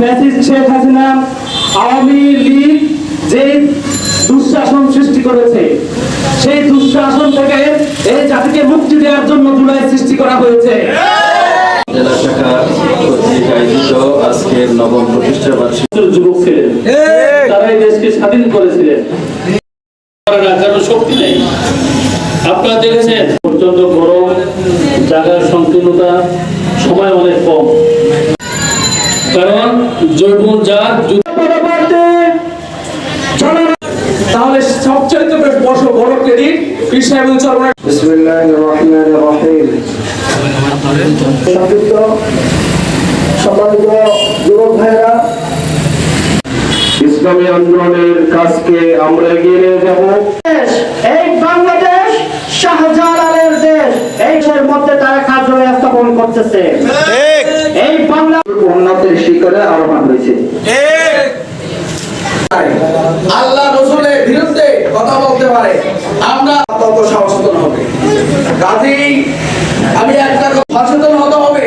শেখ হাসিনা আওয়ামী লীগ যে দুঃশাসন সৃষ্টি করেছে সেই দুঃশাসন থেকে এই জাতিকে মুক্তি দেওয়ার জন্য জুলাই সৃষ্টি করা হয়েছে। জেলা শাখা কর্তৃক আয়োজিত আজকের নবম প্রতিষ্ঠা বার্ষিকী। যুবক ছিলেন। তারা এই দেশকে স্বাধীন করেছিলেন। কারণ শক্তি নেই। আপনারা দেখেছেন প্রচণ্ড গরম জায়গার সংকীর্ণতা সময় অনেক কম। যৌবনজাত তাহলে সবচেয়ে ইসলামী আন্দোলনের কাজকে আমরা এগিয়ে নিয়ে যাব। এই বাংলাদেশ শাহজালালের দেশ এই দেশের মধ্যে তারা কার্যক্রম স্থাপন করতেছে। এই শিখরে আহ্বান হয়েছে। আল্লাহ রসুলের বিরুদ্ধে কথা বলতে পারে। আমরা তত সচেতন হবে। কাজেই আমি একটা সচেতন হতে হবে।